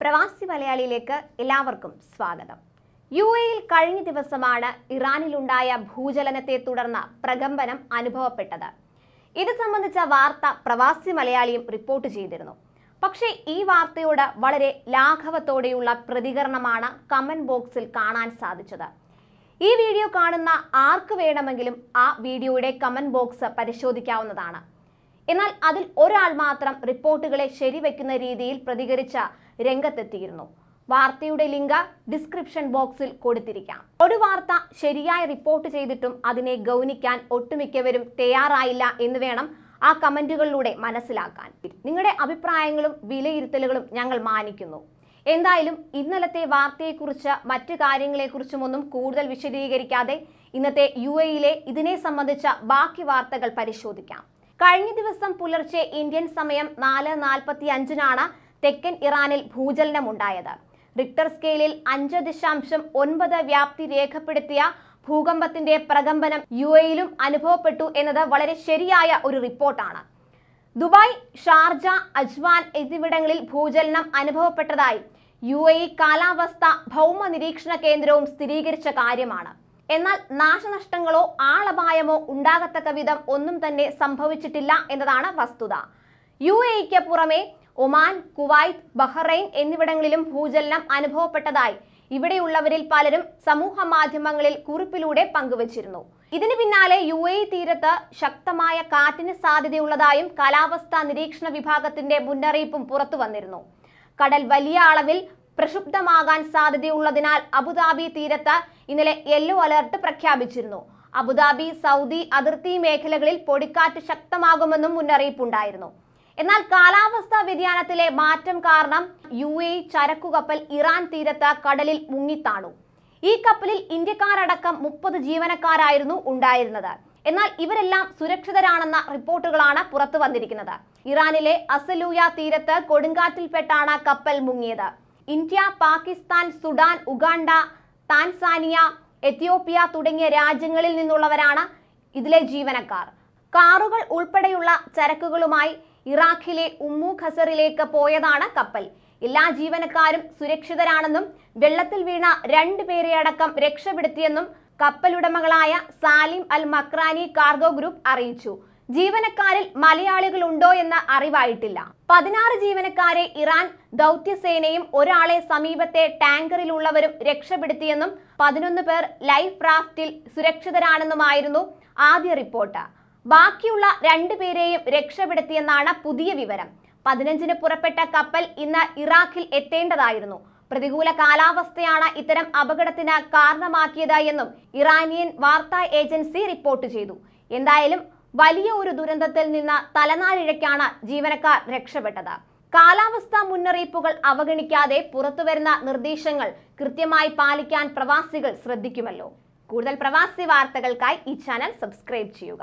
പ്രവാസി മലയാളിയിലേക്ക് എല്ലാവർക്കും സ്വാഗതം. യു എയിൽ കഴിഞ്ഞ ദിവസമാണ് ഇറാനിലുണ്ടായ ഭൂചലനത്തെ തുടർന്ന് പ്രകമ്പനം അനുഭവപ്പെട്ടത്. ഇത് സംബന്ധിച്ച വാർത്ത പ്രവാസി മലയാളിയും റിപ്പോർട്ട് ചെയ്തിരുന്നു. പക്ഷേ ഈ വാർത്തയോട് വളരെ ലാഘവത്തോടെയുള്ള പ്രതികരണമാണ് കമന്റ് ബോക്സിൽ കാണാൻ സാധിച്ചത്. ഈ വീഡിയോ കാണുന്ന ആർക്ക് വേണമെങ്കിലും ആ വീഡിയോയുടെ കമന്റ് ബോക്സ് പരിശോധിക്കാവുന്നതാണ്. എന്നാൽ അതിൽ ഒരാൾ മാത്രം റിപ്പോർട്ടുകളെ ശരിവെക്കുന്ന രീതിയിൽ പ്രതികരിച്ച രംഗത്തെത്തിയിരുന്നു. വാർത്തയുടെ ലിങ്ക് ഡിസ്ക്രിപ്ഷൻ ബോക്സിൽ കൊടുത്തിരിക്കാം. ഒരു വാർത്ത ശരിയായി റിപ്പോർട്ട് ചെയ്തിട്ടും അതിനെ ഗൗനിക്കാൻ ഒട്ടുമിക്കവരും തയ്യാറായില്ല എന്ന് വേണം ആ കമന്റുകളിലൂടെ മനസ്സിലാക്കാൻ. നിങ്ങളുടെ അഭിപ്രായങ്ങളും വിലയിരുത്തലുകളും ഞങ്ങൾ മാനിക്കുന്നു. എന്തായാലും ഇന്നലത്തെ വാർത്തയെക്കുറിച്ച് മറ്റു കാര്യങ്ങളെക്കുറിച്ചുമൊന്നും കൂടുതൽ വിശദീകരിക്കാതെ ഇന്നത്തെ യു എയിലെ ഇതിനെ സംബന്ധിച്ച ബാക്കി വാർത്തകൾ പരിശോധിക്കാം. കഴിഞ്ഞ ദിവസം പുലർച്ചെ ഇന്ത്യൻ സമയം നാല് നാൽപ്പത്തി അഞ്ചിനാണ് തെക്കൻ ഇറാനിൽ ഭൂചലനമുണ്ടായത്. റിക്ടർ സ്കെയിലിൽ അഞ്ച് ദശാംശം ഒൻപത് വ്യാപ്തി രേഖപ്പെടുത്തിയ ഭൂകമ്പത്തിന്റെ പ്രകമ്പനം യു എയിലും അനുഭവപ്പെട്ടു എന്നത് വളരെ ശരിയായ ഒരു റിപ്പോർട്ടാണ്. ദുബായ് ഷാർജ അജ്വാൻ എന്നിവിടങ്ങളിൽ ഭൂചലനം അനുഭവപ്പെട്ടതായി യു എ കാലാവസ്ഥ ഭൗമ നിരീക്ഷണ കേന്ദ്രവും സ്ഥിരീകരിച്ച കാര്യമാണ്. എന്നാൽ നാശനഷ്ടങ്ങളോ ആളപായമോ ഉണ്ടാകത്തക്ക വിധം ഒന്നും തന്നെ സംഭവിച്ചിട്ടില്ല എന്നതാണ് വസ്തുത. യു എക്ക് പുറമെ ഒമാൻ കുവൈത്ത് ബഹ്റൈൻ എന്നിവിടങ്ങളിലും ഭൂചലനം അനുഭവപ്പെട്ടതായി ഇവിടെയുള്ളവരിൽ പലരും സമൂഹ മാധ്യമങ്ങളിൽ കുറിപ്പിലൂടെ പങ്കുവച്ചിരുന്നു. ഇതിന് പിന്നാലെ യു എ തീരത്ത് ശക്തമായ കാറ്റിന് സാധ്യതയുള്ളതായും കാലാവസ്ഥാ നിരീക്ഷണ വിഭാഗത്തിന്റെ മുന്നറിയിപ്പും പുറത്തു വന്നിരുന്നു. കടൽ വലിയ അളവിൽ പ്രക്ഷുബ്ധമാകാൻ സാധ്യതയുള്ളതിനാൽ അബുദാബി തീരത്ത് ഇന്നലെ യെല്ലോ അലർട്ട് പ്രഖ്യാപിച്ചിരുന്നു. അബുദാബി സൗദി അതിർത്തി മേഖലകളിൽ പൊടിക്കാറ്റ് ശക്തമാകുമെന്നും മുന്നറിയിപ്പുണ്ടായിരുന്നു. എന്നാൽ കാലാവസ്ഥാ വ്യതിയാനത്തിലെ മാറ്റം കാരണം യു എ ചരക്കു കപ്പൽ ഇറാൻ തീരത്ത് കടലിൽ മുങ്ങിത്താണു. ഈ കപ്പലിൽ ഇന്ത്യക്കാരടക്കം മുപ്പത് ജീവനക്കാരായിരുന്നു ഉണ്ടായിരുന്നത്. എന്നാൽ ഇവരെല്ലാം സുരക്ഷിതരാണെന്ന റിപ്പോർട്ടുകളാണ് പുറത്തു വന്നിരിക്കുന്നത്. ഇറാനിലെ അസലൂയ തീരത്ത് കൊടുങ്കാറ്റിൽപ്പെട്ടാണ് കപ്പൽ മുങ്ങിയത്. India Pakistan Sudan Uganda Tanzania Ethiopia തുടങ്ങിയ രാജ്യങ്ങളിൽ നിന്നുള്ളവരാണ് ഇതിലെ ജീവനക്കാർ. കാറുകൾ ഉൾപ്പെടെയുള്ള ചരക്കുകളുമായി ഇറാഖിലെ ഉമ്മു ഖസറിലേക്ക് പോയതാണ് കപ്പൽ. എല്ലാ ജീവനക്കാരും സുരക്ഷിതരാണെന്നും വെള്ളത്തിൽ വീണ രണ്ടു അടക്കം രക്ഷപ്പെടുത്തിയെന്നും കപ്പലുടമകളായ Salim Al Makrani cargo group അറിയിച്ചു. ജീവനക്കാരിൽ മലയാളികൾ ഉണ്ടോ എന്ന് അറിവായിട്ടില്ല. പതിനാറ് ജീവനക്കാരെ ഇറാൻ ദൗത്യസേനയും ഒരാളെ സമീപത്തെ ടാങ്കറിലുള്ളവരും രക്ഷപ്പെടുത്തിയെന്നും പതിനൊന്ന് പേർ ലൈഫ് റാഫ്റ്റിൽ സുരക്ഷിതരാണെന്നുമായിരുന്നു ആദ്യ റിപ്പോർട്ട്. ബാക്കിയുള്ള രണ്ടു പേരെയും രക്ഷപ്പെടുത്തിയെന്നാണ് പുതിയ വിവരം. പതിനഞ്ചിന് പുറപ്പെട്ട കപ്പൽ ഇന്ന് ഇറാഖിൽ എത്തേണ്ടതായിരുന്നു. പ്രതികൂല കാലാവസ്ഥയാണ് ഇത്തരം അപകടത്തിന് കാരണമാക്കിയത് എന്നും ഇറാനിയൻ വാർത്താ ഏജൻസി റിപ്പോർട്ട് ചെയ്തു. എന്തായാലും വലിയ ഒരു ദുരന്തത്തിൽ നിന്ന് തലനാരിഴയ്ക്കാണ് ജീവനക്കാർ രക്ഷപ്പെട്ടത്. കാലാവസ്ഥാ മുന്നറിയിപ്പുകൾ അവഗണിക്കാതെ പുറത്തുവരുന്ന നിർദ്ദേശങ്ങൾ കൃത്യമായി പാലിക്കാൻ പ്രവാസികൾ ശ്രദ്ധിക്കുമല്ലോ. കൂടുതൽ പ്രവാസി വാർത്തകൾക്കായി ഈ ചാനൽ സബ്സ്ക്രൈബ് ചെയ്യുക.